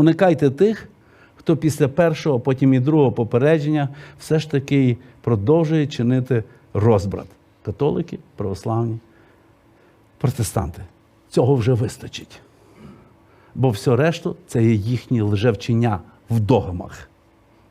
Уникайте тих, хто після першого, потім і другого попередження все ж таки продовжує чинити розбрат. Католики, православні, протестанти. Цього вже вистачить. Бо все решту це є їхні лжевчення в догмах,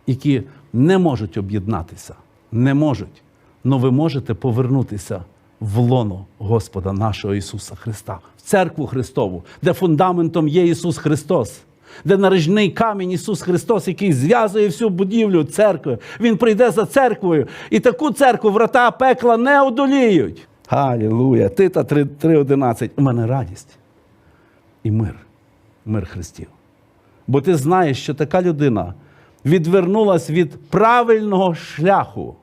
які не можуть об'єднатися, не можуть. Но ви можете повернутися в лоно Господа нашого Ісуса Христа, в церкву Христову, де фундаментом є Ісус Христос, де наріжний камінь Ісус Христос, який зв'язує всю будівлю церкви. Він прийде за церквою, і таку церкву врата пекла не одоліють. Галілуя! Тита 3.11. У мене радість і мир, мир Христів. Бо ти знаєш, що така людина відвернулась від правильного шляху.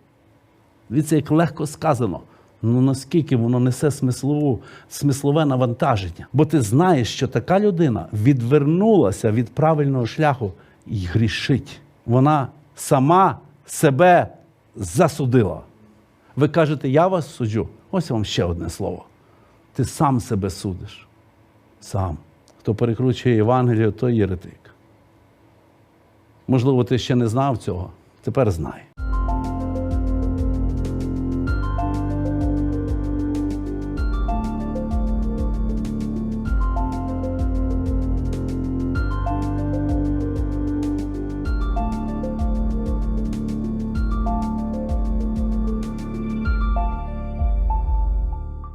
Дивіться, як легко сказано. Ну наскільки воно несе смислову, смислове навантаження. Бо ти знаєш, що така людина відвернулася від правильного шляху і грішить. Вона сама себе засудила. Ви кажете, я вас суджу. Ось вам ще одне слово. Ти сам себе судиш. Сам. Хто перекручує Євангелію, той єретик. Можливо, ти ще не знав цього. Тепер знай.